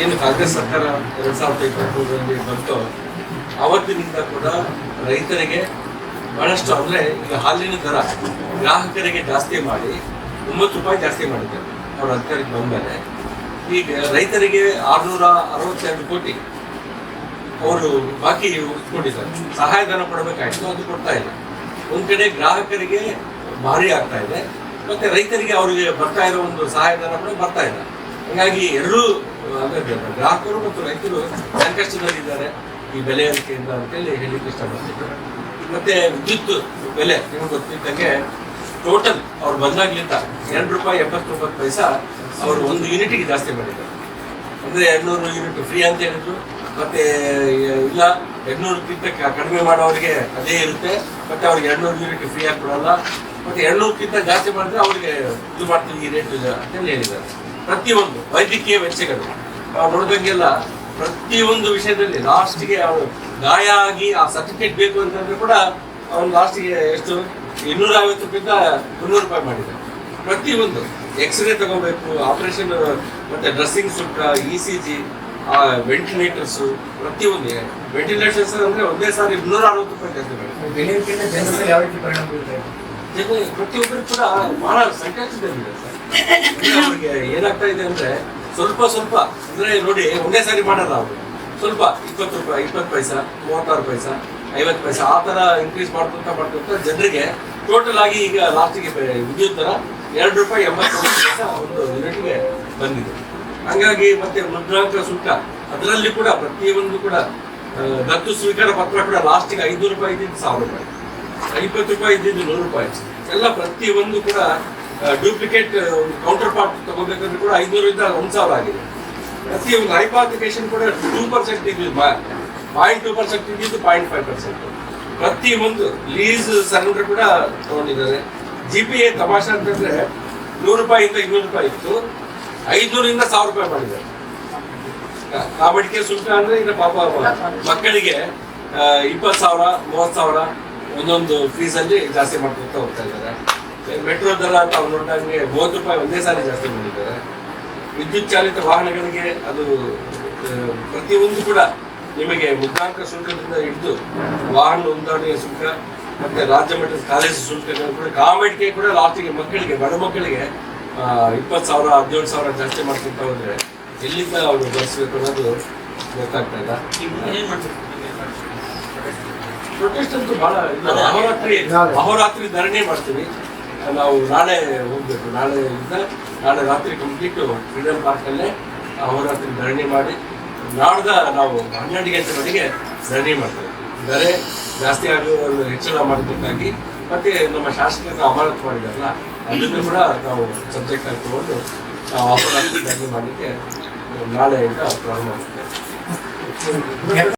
ಏನು ಕಾಂಗ್ರೆಸ್ ಸರ್ಕಾರ ಎರಡ್ ಸಾವಿರದ ಇಪ್ಪತ್ಮೂರರಲ್ಲಿ ಬಂತು, ಅವತ್ತಿನಿಂದ ಕೂಡ ರೈತರಿಗೆ ಬಹಳಷ್ಟು ಅಂದರೆ ಈಗ ಹಾಲಿನ ದರ ಗ್ರಾಹಕರಿಗೆ ಜಾಸ್ತಿ ಮಾಡಿ, ಒಂಬತ್ತು ರೂಪಾಯಿ ಜಾಸ್ತಿ ಮಾಡಿದ್ದಾರೆ ಅವರ ಅಧಿಕಾರಕ್ಕೆ ಬಂದ ಮೇಲೆ. ಈಗ ರೈತರಿಗೆ ಆರ್ನೂರ ಅರವತ್ತೆರಡು ಕೋಟಿ ಅವರು ಬಾಕಿ ಕೊಟ್ಟಿದ್ದಾರೆ ಸಹಾಯಧನ ಕೊಡಬೇಕಾಯ್ತು, ಅದು ಕೊಡ್ತಾ ಇಲ್ಲ. ಒಂದ್ ಕಡೆ ಗ್ರಾಹಕರಿಗೆ ಭಾರಿ ಆಗ್ತಾ ಇದೆ, ಮತ್ತೆ ರೈತರಿಗೆ ಅವರಿಗೆ ಬರ್ತಾ ಇರೋ ಒಂದು ಸಹಾಯಧನ ಕೂಡ ಬರ್ತಾ ಇಲ್ಲ. ಹಾಗಾಗಿ ಎರಡೂ ಅಂದ್ರೆ ಗ್ರಾಹಕರು ಮತ್ತು ರೈತರು ಸಂಕಷ್ಟದಲ್ಲಿದ್ದಾರೆ. ಈ ಬೆಲೆ ಏರಿಕೆಯಿಂದ ಅಂತೇಳಿ ಹೇಳಿಕ್ಕೆ ಇಷ್ಟಪಡ್ತಿದ್ದಾರೆ ಮತ್ತೆ ವಿದ್ಯುತ್ ಬೆಲೆ, ನಿಮ್ಗೆ ಗೊತ್ತಿದ್ದಂಗೆ ಟೋಟಲ್ ಅವ್ರು ಬಂದಾಗ್ಲಿಂದ ಎರಡು ರೂಪಾಯಿ ಎಪ್ಪತ್ತೊಂಬತ್ತು ಪೈಸಾ ಅವರು ಒಂದು ಯೂನಿಟ್ಗೆ ಜಾಸ್ತಿ ಮಾಡಿದ್ದಾರೆ. ಅಂದ್ರೆ ಎರಡ್ನೂರು ಯೂನಿಟ್ ಫ್ರೀ ಅಂತ ಹೇಳಿದ್ರು. ಮತ್ತೆ ಇಲ್ಲ, ಎರಡ್ನೂರಕ್ಕಿಂತ ಕಡಿಮೆ ಮಾಡೋರಿಗೆ ಅದೇ ಇರುತ್ತೆ. ಮತ್ತೆ ಅವ್ರಿಗೆ ಎರಡ್ನೂರು ಯೂನಿಟ್ ಫ್ರೀ ಆಗಿ ಕೊಡೋಲ್ಲ ಮತ್ತೆ ಎರಡ್ನೂರಕ್ಕಿಂತ ಜಾಸ್ತಿ ಮಾಡಿದ್ರೆ ಅವ್ರಿಗೆ ಇದು ಮಾಡ್ತೀವಿ ಈ ರೇಟ್ ಅಂತೇಳಿ ಹೇಳಿದ್ದಾರೆ. ಪ್ರತಿಯೊಂದು ವೈದ್ಯಕೀಯ ವೆಚ್ಚಗಳು. ನೋಡ್ದಂಗೆಲ್ಲ ಪ್ರತಿಯೊಂದು ವಿಷಯದಲ್ಲಿ ಲಾಸ್ಟ್ಗೆ ಅವನು ಗಾಯ ಆಗಿ ಆ ಸರ್ಟಿಫಿಕೇಟ್ ಬೇಕು ಅಂತಂದ್ರೆ ಕೂಡ ಅವನು ಲಾಸ್ಟ್ಗೆ ಎಷ್ಟು? ಇನ್ನೂರ ಐವತ್ತು ರೂಪಾಯಿಂದ ಮುನ್ನೂರು ರೂಪಾಯಿ ಮಾಡಿದ್ದಾರೆ. ಪ್ರತಿಯೊಂದು ಎಕ್ಸ್ರೇ ತಗೋಬೇಕು ಆಪರೇಷನ್ ಮತ್ತೆ ಡ್ರೆಸ್ಸಿಂಗ್ ಸುಟ್ಟ ಇ ಸಿ ಜಿ ವೆಂಟಿಲೇಟರ್ಸ್ ಪ್ರತಿಯೊಂದು. ವೆಂಟಿಲೇಟರ್ಸ್ ಅಂದ್ರೆ ಒಂದೇ ಸಾರಿ ಇನ್ನೂರ ಅರವತ್ತು ರೂಪಾಯಿ ಜಾಸ್ತಿ ಮಾಡಿ ಜನ ಪ್ರತಿಯೊಬ್ಬರು ಕೂಡ ಬಹಳ ಸಂಕಷ್ಟದಲ್ಲಿದೆ ಏನಾಗ್ತಾ ಇದೆ ಅಂದ್ರೆ ಸ್ವಲ್ಪ ಸ್ವಲ್ಪ, ಅಂದ್ರೆ ನೋಡಿ, ಒಂದೇ ಸಾರಿ ಮಾಡಲ್ಲ ಅವರು. ಸ್ವಲ್ಪ ಇಪ್ಪತ್ತು ರೂಪಾಯಿ, ಇಪ್ಪತ್ತು ಪೈಸಾ, ಮೂವತ್ತಾರು ಪೈಸಾ, ಐವತ್ತು ಪೈಸಾ, ಆ ತರ ಇನ್ಕ್ರೀಸ್ ಮಾಡ್ಕೊಂತ ಮಾಡ್ಕೊಂತ ಜನರಿಗೆ ಟೋಟಲ್ ಆಗಿ ಈಗ ಲಾಸ್ಟಿಗೆ ವಿದ್ಯುತ್ ತರ ಎರಡು ರೂಪಾಯಿ ಎಂಬತ್ತು ಪೈಸಾ ಒಂದು ಯೂನಿಟ್ಗೆ ಬಂದಿದೆ. ಹಂಗಾಗಿ ಮತ್ತೆ ಮುದ್ರಾಂಕ ಸುಂಕ, ಅದರಲ್ಲಿ ಕೂಡ ಪ್ರತಿಯೊಂದು ಕೂಡ ದತ್ತು ಸ್ವೀಕಾರ ಪತ್ರ ಕೂಡ ಲಾಸ್ಟಿಗೆ ಐನೂರು ರೂಪಾಯಿ ಸಾವಿರ ರೂಪಾಯಿ. ಇಪ್ಪತ್ತು ರೂಪಾಯಿ ಇದ್ದಿದ್ದು ನೂರು ರೂಪಾಯಿ. ಎಲ್ಲ ಪ್ರತಿಯೊಂದು ಕೂಡ ಡೂಪ್ಲಿಕೇಟ್ ಕೌಂಟರ್ ಪಾರ್ಟ್ ತಗೋಬೇಕಂದ್ರೆ ಕೂಡ ಐನೂರಿಂದ ಒಂದು ಸಾವಿರ ಆಗಿದೆ. ಪ್ರತಿ ಒಂದು ಪ್ರತಿಯೊಂದು ಅಪ್ಲಿಕೇಶನ್ ಕೂಡ ಟೂ ಪರ್ಸೆಂಟ್ ಇದ್ದಿದ್ದು ಪಾಯಿಂಟ್ ಟೂ ಪರ್ಸೆಂಟ್ ಇದ್ದಿದ್ದು ಪಾಯಿಂಟ್ ಫೈವ್ ಪರ್ಸೆಂಟ್ ಪ್ರತಿ ಒಂದು ಲೀಸ್ ಸರೆಂಡರ್ ಕೂಡ ತಗೊಂಡಿದ್ದಾರೆ. ಜಿ ಪಿ ಎ ತಮಾಷೆ ಅಂತಂದ್ರೆ ನೂರು ರೂಪಾಯಿಯಿಂದ ಇನ್ನೂರು ರೂಪಾಯಿ ಇತ್ತು. ಐದುನೂರಿಂದ ಸಾವಿರ ರೂಪಾಯಿ ಮಾಡಿದ್ದಾರೆ. ಕಾಬಡಿಕೆ ಸುಂಕ ಅಂದ್ರೆ ಇನ್ನು ಪಾಪ ಮಕ್ಕಳಿಗೆ ಇಪ್ಪತ್ತು ಸಾವಿರ ಮೂವತ್ತು ಸಾವಿರ ಒಂದೊಂದು ಫೀಸ್ ಅಲ್ಲಿ ಜಾಸ್ತಿ ಮಾಡ್ಕೊಳ್ತಾ ಹೋಗ್ತಾ ಇದ್ದಾರೆ. ಮೆಟ್ರೋ ದರ ಅಂತ ಅವ್ರು ನೋಡಿದಂಗೆ ಮೂವತ್ತು ರೂಪಾಯಿ ಒಂದೇ ಸಾರಿ ಜಾಸ್ತಿ ಮಾಡಿದ್ದಾರೆ. ವಿದ್ಯುತ್ ಚಾಲಿತ ವಾಹನಗಳಿಗೆ ಅದು ಪ್ರತಿಯೊಂದು ಕೂಡ ನಿಮಗೆ ಮುದ್ರಾಂಕ ಶುಲ್ಕದಿಂದ ಹಿಡಿದು ವಾಹನ ನೋಂದಣಿಯ ಶುಲ್ಕ, ಮತ್ತೆ ರಾಜ್ಯ ಮಟ್ಟದ ಕಾಲೇಜು ಶುಲ್ಕಗಳು ಕೂಡ ಕಾಮೆಡ್ಗೆ ಕೂಡ ಲಾಸ್ಟಿಗೆ ಮಕ್ಕಳಿಗೆ, ಬಡ ಮಕ್ಕಳಿಗೆ ಇಪ್ಪತ್ತು ಸಾವಿರ, ಹದಿನೇಳು ಸಾವಿರ ಜಾಸ್ತಿ ಮಾಡ್ಕೊಂತ ಹೋದ್ರೆ ಎಲ್ಲಿಂದ ಅವರು ಬಳಸಬೇಕು ಅನ್ನೋದು ಗೊತ್ತಾಗ್ತಾ ಪ್ರೊಟೆಸ್ಟ್ ಅಂತೂ ಬಹಳ ಅಹೋರಾತ್ರಿ ಅಹೋರಾತ್ರಿ ಧರಣಿ ಮಾಡ್ತೀವಿ. ನಾವು ನಾಳೆ ಹೋಗ್ಬೇಕು. ನಾಳೆ ಇಂದ ನಾಳೆ ರಾತ್ರಿ ಕಂಪ್ಲೀಟ್ ಫ್ರೀಡಮ್ ಪಾರ್ಕ್ ಅಲ್ಲೇ ಅಹೋರಾತ್ರಿ ಧರಣಿ ಮಾಡಿ ನಾಡ್ದ ನಾವು ಹನ್ನೆರಡು ಗಂಟೆವರೆಗೆ ಧರಣಿ ಮಾಡ್ತೇವೆ. ದರೆ ಜಾಸ್ತಿ ಆಗುವ ಹೆಚ್ಚಳ ಮಾಡಬೇಕಾಗಿ ಮತ್ತೆ ನಮ್ಮ ಶಾಸಕರನ್ನ ಅಮಾನತು ಮಾಡಿದಾರಲ್ಲ ಅದನ್ನು ಕೂಡ ನಾವು ಸಬ್ಜೆಕ್ಟ್ ಆಗಿ ತಗೊಂಡು ನಾವು ಅಹೋರಾತ್ರಿ ಧರಣಿ ಮಾಡಲಿಕ್ಕೆ నాలుగు ప్రారంభం